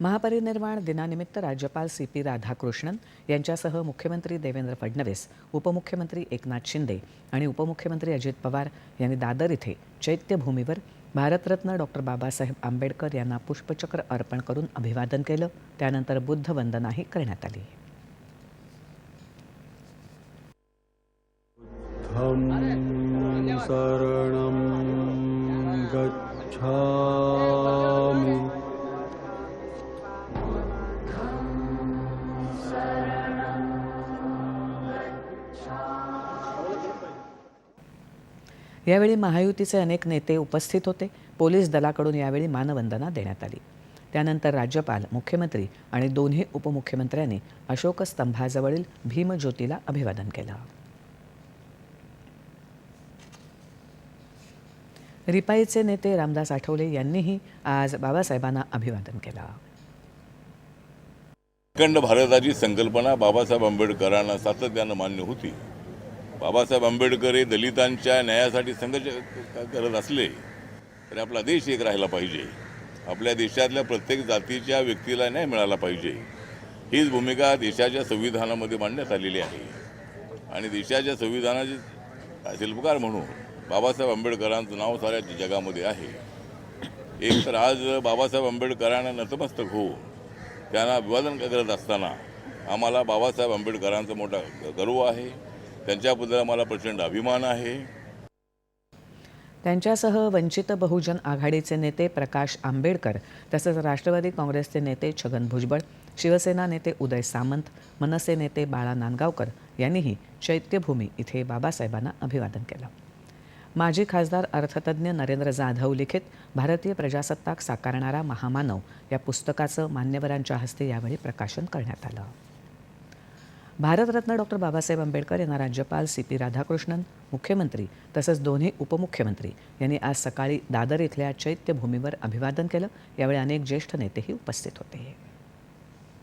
महापरिनिर्वाण दिनानिमित्त राज्यपाल C P Radhakrishnan यांच्यासह मुख्यमंत्री देवेंद्र फडणवीस उपमुख्यमंत्री एकनाथ शिंदे आणि उपमुख्यमंत्री अजित पवार यांनी दादर इथे चैत्यभूमीवर भारतरत्न डॉक्टर बाबासाहेब आंबेडकर यांना पुष्पचक्र अर्पण करून अभिवादन केलं. त्यानंतर बुद्ध वंदनाही करण्यात आली. शरणं यावेळी महायुतीचे अनेक नेते उपस्थित होते. पोलीस दलाकडून यावेळी मानवंदना देण्यात आली. त्यानंतर राज्यपाल मुख्यमंत्री आणि दोन्ही उपमुख्यमंत्र्यांनी अशोक स्तंभाजवळील भीमज्योतीला अभिवादन केलं. रिपाईचे नेते रामदास आठवले यांनीही आज बाबासाहेबांना अभिवादन केलं. अखंड भारताची संकल्पना बाबासाहेब आंबेडकरांना सातत्यानं मान्य होती. बाबासाहेब आंबेडकर हे दलितांच्या न्यायासाठी संघर्ष करत असले तरी आपला देश एक राहिला पाहिजे. आपल्या देशातल्या प्रत्येक जातीच्या व्यक्तीला न्याय मिळाला पाहिजे. हीच भूमिका देशाच्या संविधानामध्ये मांडण्यात आलेली आहे. आणि देशाच्या संविधानाचे शिल्पकार म्हणून बाबासाहेब आंबेडकरांचं नाव साऱ्या जगामध्ये आहे. एक तर आज बाबासाहेब आंबेडकरांना नतमस्तक होऊन त्यांना अभिवादन करत असताना आम्हाला बाबासाहेब आंबेडकरांचा मोठा गर्व आहे. त्यांच्याबद्दल आम्हाला प्रचंड अभिमान आहे. त्यांच्यासह वंचित बहुजन आघाडीचे नेते प्रकाश आंबेडकर तसंच राष्ट्रवादी काँग्रेसचे नेते छगन भुजबळ शिवसेना नेते उदय सामंत मनसे नेते बाळा नांदगावकर यांनीही चैत्यभूमी इथे बाबासाहेबांना अभिवादन केलं. माजी खासदार अर्थतज्ज्ञ नरेंद्र जाधव लिखित भारतीय प्रजासत्ताक साकारणारा महामानव या पुस्तकाचं मान्यवरांच्या हस्ते यावेळी प्रकाशन करण्यात आलं. भारतरत्न डॉक्टर बाबासाहेब आंबेडकर यांना राज्यपाल सी पी राधाकृष्णन मुख्यमंत्री तसंच दोन्ही उपमुख्यमंत्री यांनी आज सकाळी दादर इथल्या चैत्यभूमीवर अभिवादन केलं. यावेळी अनेक ज्येष्ठ नेतेही उपस्थित होते.